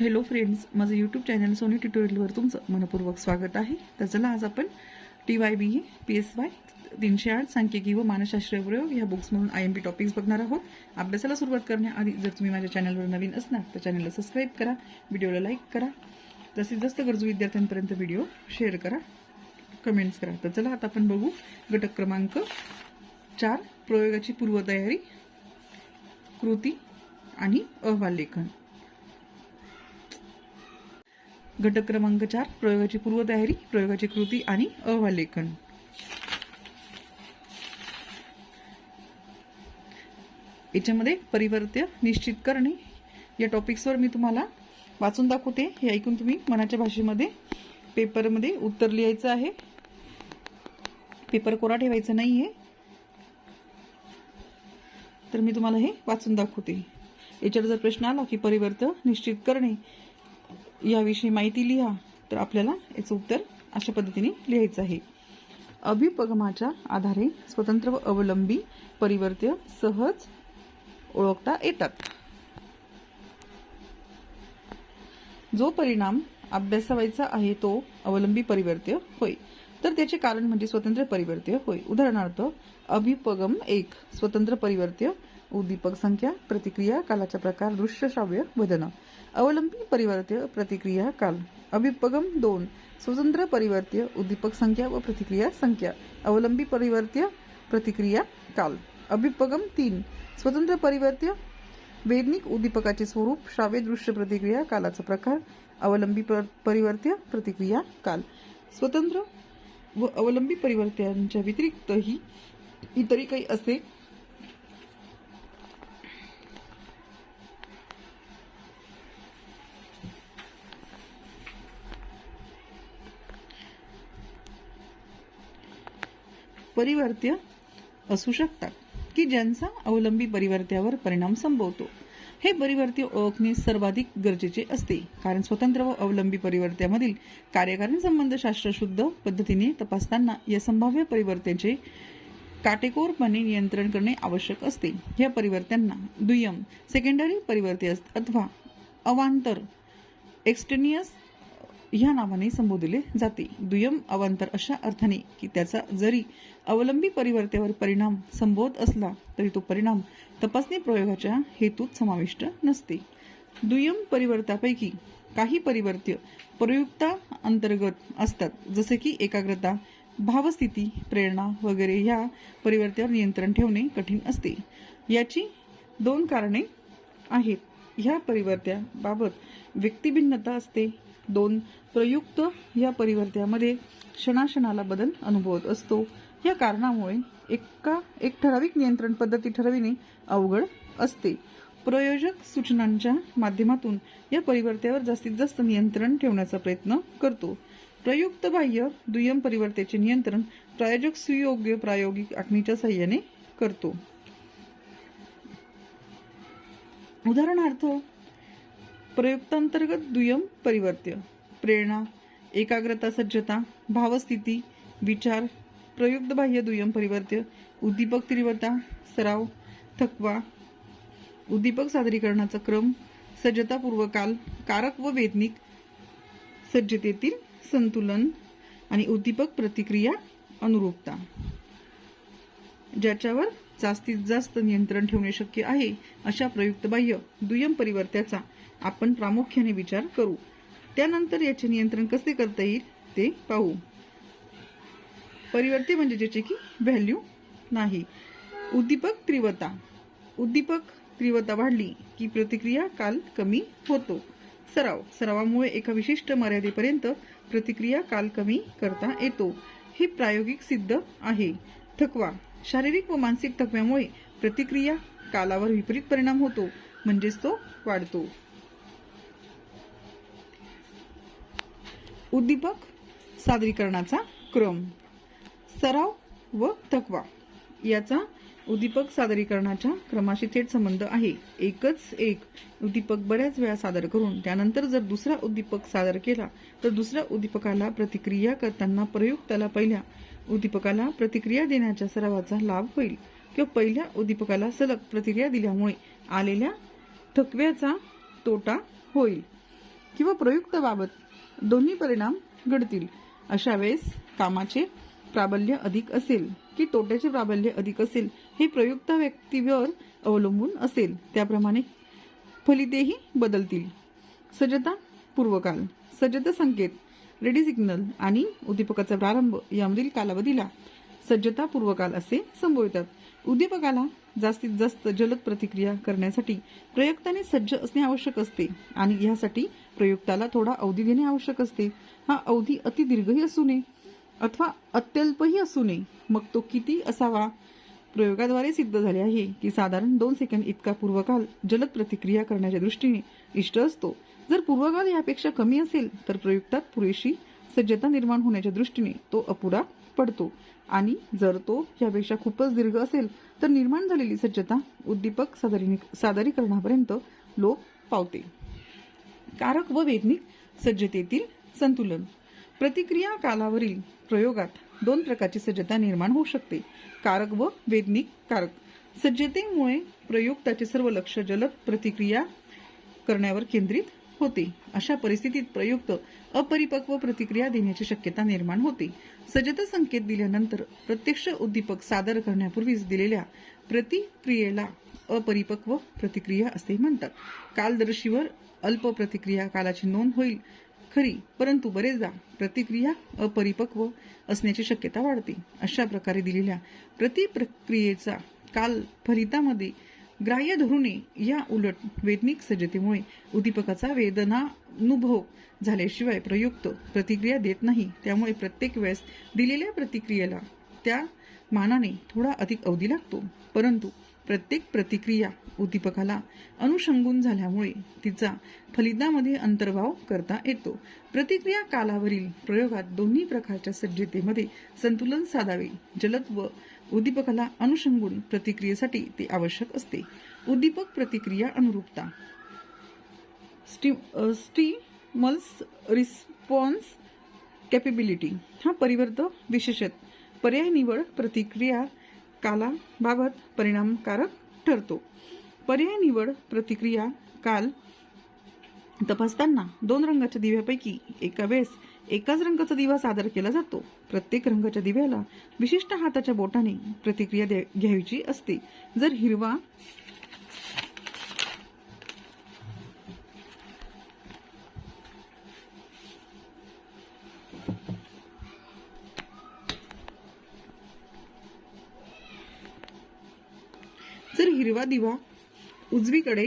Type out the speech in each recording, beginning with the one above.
Hello friends माझं YouTube channel Soni ट्युटोरियलवर तुमचं मनपूर्वक स्वागत आहे. तर चला आज आपण T Y B P S Y तीनशे आठ सांख्यिकी व मानसशास्त्रीय प्रयोग ह्या बुक्समधून आय एम पी टॉपिक्स बघणार आहोत. अभ्यासाला सुरुवात करण्याआधी जर तुम्ही माझ्या चॅनलवर नवीन असणार तर चॅनलला सबस्क्राईब करा व्हिडिओला लाईक करा. तसेच जास्त गरजू विद्यार्थ्यांपर्यंत व्हिडिओ शेअर करा कमेंट्स करा. तर चला आता आपण बघू घटक क्रमांक चार प्रयोगाची पूर्वतयारी कृती आणि अहवाल लेखन. घटक क्रमांक चार प्रयोगाची पूर्वतयारी प्रयोगाची कृती आणि अवालेखन याच्यामध्ये परिवर्त्य निश्चित करणे या टॉपिक्सवर मी तुम्हाला वाचून दाखवते. हे ऐकून तुम्ही मनाच्या भाषेमध्ये पेपरमध्ये उत्तर लिहायचं आहे. पेपर कोरा ठेवायचा नाही आहे तर मी तुम्हाला हे वाचून दाखवते. याच्यावर जर प्रश्न आला की परिवर्त निश्चित करणे याविषयी माहिती लिहा. तर आपल्याला याचं उत्तर अशा पद्धतीने लिहायचं आहे. अभिपगमाच्या आधारे स्वतंत्र व अवलंबी परिवर्त्य सहज ओळखता येतात. जो परिणाम अभ्यासावायचा आहे तो अवलंबी परिवर्त्य होय. तर त्याचे कारण म्हणजे स्वतंत्र परिवर्त्य होय. उदाहरणार्थ अभिपगम एक स्वतंत्र परिवर्त्य उद्दीपक संख्या प्रतिक्रिया कालाचा प्रकार दृश्य श्राव्य वदन. अवलंबी परिवर्त्य प्रतिक्रिया काल. अभिपगम दोन स्वतंत्र परिवर्त्य उद्दीपक संख्या व प्रतिक्रिया संख्या. अवलंबी परिवर्त्य प्रतिक्रिया काल. अभिपगम तीन स्वतंत्र परिवर्त्य वेदनिक उद्दीपकाचे स्वरूप श्राव्य दृश्य प्रतिक्रिया कालाचा प्रकार अवलंबी पर- परिवर्त्य प्रतिक्रिया काल. स्वतंत्र व अवलंबी परिवर्त्यांच्या व्यतिरिक्तही इतरही काही असे परिवर्त्य असू शकतात की ज्यांचा अवलंबी परिवर्त्यावर परिणाम संभवतो. हे परिवर्त्य ओळखणे सर्वाधिक गरजेचे असते कारण स्वतंत्र व अवलंबी परिवर्त्यामधील कार्यकारण संबंध शास्त्रशुद्ध पद्धतीने तपासताना या संभाव्य परिवर्त्याचे काटेकोरपणे नियंत्रण करणे आवश्यक असते. या परिवर्त्यांना दुय्यम सेकंडरी परिवर्ते अस- अथवा अवांतर एक्सटेनियस ह्या नावाने संबोधले जाते. दुय्यम अवांतर अशा अर्थाने की त्याचा जरी अवलंबी परिवर्त्यावर परिणाम संभवत असला तरी तो परिणाम तपासणी प्रयोगाच्या हेतूत समाविष्ट नसते. दुय्यम परिवर्तापैकी काही परिवर्त्य प्रयुक्ता अंतर्गत असतात जसे की एकाग्रता भावस्थिती प्रेरणा वगैरे ह्या परिवर्त्यावर नियंत्रण ठेवणे कठीण असते. याची दोन कारणे आहेत. ह्या परिवर्त्याबाबत व्यक्तिभिन्नता असते दोन प्रयुक्त या परिवर्त्यामध्ये क्षणाक्षणाला बदल अनुभवत असतो. या कारणामुळे एका एक ठराविक नियंत्रण पद्धती ठरविणे अवघड असते. प्रयोजक सूचनांच्या माध्यमातून या परिवर्त्यावर जास्तीत जास्त नियंत्रण ठेवण्याचा प्रयत्न करतो. प्रयुक्त बाह्य दुय्यम परिवर्त्याचे नियंत्रण प्रायोजक सुयोग्य प्रायोगिक आखणीच्या सहाय्याने करतो. उदाहरणार्थ प्रयुक्तांतर्गत दुय्यम परिवर्त्य प्रेरणा एकाग्रता सज्जता भावस्थिती विचार प्रयुक्त बाह्य दुय्यम परिवर्त्य उद्दीपक तीव्रता सराव थकवा उद्दीपक सादरीकरणाचा क्रम सज्जतापूर्व काल कारक व वेदनिक सज्जतेतील संतुलन आणि उद्दीपक प्रतिक्रिया अनुरूपता. ज्याच्यावर जास्तीत जास्त नियंत्रण ठेवणे शक्य आहे अशा प्रयुक्त बाह्य दुय्यम परिवर्त्याचा आपण प्रामुख्याने विचार करू. त्यानंतर याचे नियंत्रण कसे करता येईल ते पाहू. परिवर्ते म्हणजे ज्याचे की व्हॅल्यू नाही. उद्दीपक तीव्रता. उद्दीपक तीव्रता वाढली की प्रतिक्रिया काल कमी होतो. सराव. सरावामुळे एका विशिष्ट मर्यादेपर्यंत प्रतिक्रिया काल कमी करता येतो. हे प्रायोगिक सिद्ध आहे. थकवा. शारीरिक व मानसिक थकव्यामुळे प्रतिक्रिया कालावर विपरीत परिणाम होतो म्हणजेच तो वाढतो. उद्दीपक सादरीकरणाचा क्रम सराव व थकवा याचा उद्दीपक सादरीकरणाच्या क्रमाशी थेट संबंध आहे. एकच एक उद्दीपक बऱ्याच वेळा सादर करून त्यानंतर जर दुसरा उद्दीपक सादर केला तर दुसऱ्या उद्दीपकाला प्रतिक्रिया करताना प्रयुक्ताला पहिल्या उद्दीपकाला प्रतिक्रिया देण्याच्या सरावाचा लाभ होईल. किंवा पहिल्या उद्दीपकाला सलग प्रतिक्रिया दिल्यामुळे आलेल्या थकव्याचा तोटा होईल. किंवा प्रयुक्तबाबत दोन्ही परिणाम घडतील. अशा वेळेस कामाचे प्राबल्य अधिक असेल की तोट्याचे प्राबल्य अधिक असेल हे प्रयुक्त व्यक्तीवर अवलंबून असेल. त्याप्रमाणे फलितेही बदलतील. सजता पूर्वकाल. सजत संकेत. रेडी सिग्नल आणि उद्दीपकाचा प्रारंभ यामधील कालावधीला सज्जता पूर्वकाल असे संबोधतात. उद्दीपकाला जास्तीत जास्त जलद प्रतिक्रिया करण्यासाठी प्रयुक्ताने सज्ज असणे आवश्यक असते आणि यासाठी प्रयुक्ताला थोडा अवधी देणे आवश्यक असते. हा अवधी अति दीर्घही असू नये अथवा अत्यल्पही असू नये. मग तो किती असावा? प्रयोगाद्वारे सिद्ध झाले आहे की साधारण दोन सेकंद इतका पूर्वकाल जलद प्रतिक्रिया करण्याच्या दृष्टीने इष्ट असतो. जर पूर्वकाल यापेक्षा कमी असेल तर प्रयुक्तात पुरेशी सज्जता निर्माण होण्याच्या दृष्टीने तो अपुरा पडतो. आणि जर तो यापेक्षा खूपच दीर्घ असेल तर निर्माण झालेली सज्जता उद्दीपक सादरी सादरीकरणापर्यंत लोप पावते. कारक व वेदनिक सज्जतेतील संतुलन. प्रतिक्रिया कालावरील प्रयोगात दोन प्रकारची सज्जता निर्माण होऊ शकते. कारक व वेदनिक कारक. सज्जतेमुळे प्रयुक्ताचे सर्व लक्ष जलद प्रतिक्रिया करण्यावर केंद्रित होते. अशा परिस्थितीत प्रयुक्त अपरिपक्व प्रतिक्रिया देण्याची शक्यता निर्माण होते. सजत संकेत दिल्यानंतर प्रत्यक्ष उद्दीपक सादर करण्यापूर्वीच दिलेल्या प्रतिक्रियेला अपरिपक्व प्रतिक्रिया असे म्हणतात. कालदर्शीवर अल्प प्रतिक्रिया कालाची नोंद होईल. खरी परंतु बरेचदा प्रतिक्रिया अपरिपक्व असण्याची शक्यता वाढते. अशा प्रकारे दिलेल्या प्रतिप्रक्रियेचा काल फलितामध्ये ग्राह्य धरू या उलट वेदनिक सज्जतेमुळे उद्दीपकाचा वेदनानुभव झाल्याशिवाय प्रयुक्त प्रतिक्रिया देत नाही. त्यामुळे प्रत्येक वेळेस दिलेल्या प्रतिक्रियेला त्या मानाने थोडा अधिक अवधी लागतो. परंतु प्रत्येक प्रतिक्रिया उद्दीपकाला अनुषंगून झाल्यामुळे तिचा फलितामध्ये अंतर्भाव करता येतो. प्रतिक्रिया कालावरील प्रयोगात दोन्ही प्रकारच्या सज्जतेमध्ये संतुलन साधावे. जलद व उद्दीपकाला अनुषंगून प्रतिक्रियेसाठी ते आवश्यक असते. उद्दीपक प्रतिक्रिया अनुरूपता. स्टिमल्स रिस्पॉन्स कॅपेबिलिटी हा परिवर्त विशेषत पर्याय निवड प्रतिक्रिया कालाबाबत परिणामकारक ठरतो. पर्याय निवड प्रतिक्रिया काल तपासताना दोन रंगाच्या दिव्यापैकी एका वेळेस एकाच रंगाचा दिवा सादर केला जातो. प्रत्येक रंगाच्या दिव्याला विशिष्ट हाताच्या बोटाने प्रतिक्रिया द्या- घ्यायची असते. जर हिरवा जर हिरवा दिवा उजवीकडे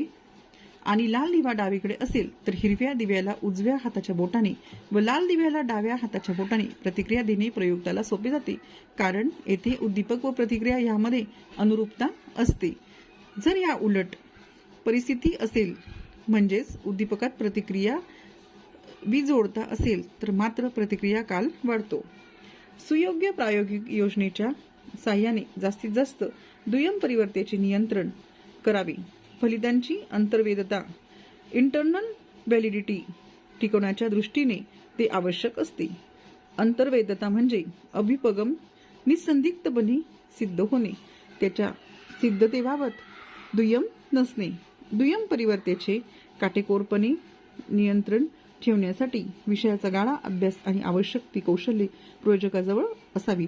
आणि लाल दिवा डावीकडे असेल तर हिरव्या दिव्याला उजव्या हाताच्या बोटाने व लाल दिव्याला डाव्या हाताच्या बोटाने प्रतिक्रिया देणे प्रयुक्ताला सोपे जाते. कारण येथे उद्दीपक व प्रतिक्रिया यामध्ये अनुरूपता असते. जर या उलट परिस्थिती असेल म्हणजेच उद्दीपकात प्रतिक्रिया विजोडता असेल तर मात्र प्रतिक्रिया काल वाढतो. सुयोग्य प्रायोगिक योजनेच्या साह्याने जास्तीत जास्त दुय्यम परिवर्त्याचे नियंत्रण करावे. फलितांची अंतर्वेदता इंटरनल व्हॅलिडिटी टिकवण्याच्या दृष्टीने ते आवश्यक असते. अंतर्वेदता म्हणजे अभिपगम निसंदिग्धपणे सिद्ध होणे. त्याच्या सिद्धतेबाबत दुय्यम नसणे. दुय्यम परिवर्त्याचे काटेकोरपणे नियंत्रण ठेवण्यासाठी विषयाचा गाळा अभ्यास आणि आवश्यक ती कौशल्ये प्रयोजकाजवळ असावीत.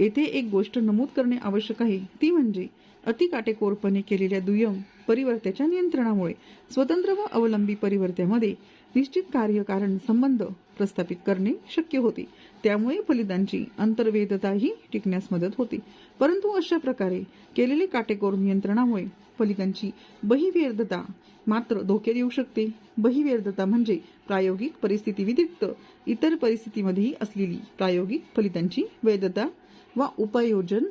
येथे एक गोष्ट नमूद करणे आवश्यक आहे. ती म्हणजे अति काटेकोरपणे केलेल्या दुय्यम परिवर्त्याच्या नियंत्रणामुळे स्वतंत्र व अवलंबी परिवर्त्यामध्ये निश्चित कार्यकारण संबंध प्रस्थापित करणे शक्य होते. त्यामुळे फलितांची अंतर्वेदताही टिकण्यास मदत होते. परंतु अशा प्रकारे केलेले काटेकोर नियंत्रणामुळे फलितांची बहिवेर्धता मात्र धोक्यात येऊ शकते. बहिवेर्धता म्हणजे प्रायोगिक परिस्थिती व्यतिरिक्त इतर परिस्थितीमध्येही असलेली प्रायोगिक फलितांची वैधता वा उपयोजन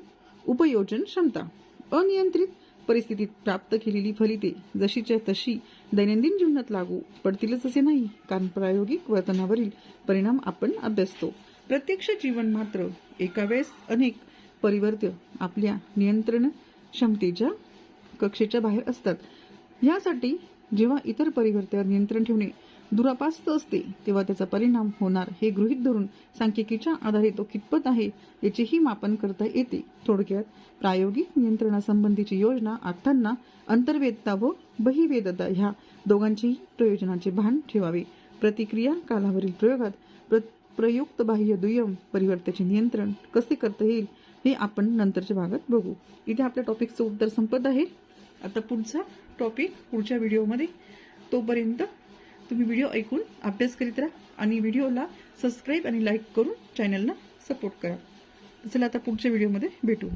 उपयोजन क्षमता. अनियंत्रित परिस्थितीत प्राप्त केलेली फलिते जशीच्या तशी दैनंदिन जीवनात लागू पडतीलच असे नाही. कारण प्रायोगिक वर्तनावरील परिणाम आपण अभ्यासतो. प्रत्यक्ष जीवन मात्र एका वेळेस अनेक परिवर्त्य आपल्या नियंत्रण क्षमतेच्या कक्षेच्या बाहेर असतात. यासाठी जेव्हा इतर परिवर्त्यावर नियंत्रण ठेवणे दुरापास्त असते तेव्हा त्याचा परिणाम होणार. हे गृहीत धरून सांख्यिकीच्या आधारे तो कितपत आहे याचेही मापन करता येते. थोडक्यात प्रायोगिक नियंत्रणासंबंधीची योजना आखताना अंतर्वेदता व बहिवेदता ह्या दोघांचेही प्रयोजनाचे भान ठेवावे. प्रतिक्रिया कालावरील प्रयोगात प्र प्रयुक्त बाह्य दुय्यम परिवर्त्याचे नियंत्रण कसे करता येईल हे आपण नंतरच्या भागात बघू. इथे आपल्या टॉपिकचं उत्तर संपत आहे. आता पुढचा टॉपिक पुढच्या व्हिडिओमध्ये. तोपर्यंत तुम्ही व्हिडिओ ऐकून अभ्यास करीत राहा आणि व्हिडिओला सबस्क्राईब आणि लाईक करून चॅनलला सपोर्ट करा. चला आता पुढच्या व्हिडिओमध्ये भेटू.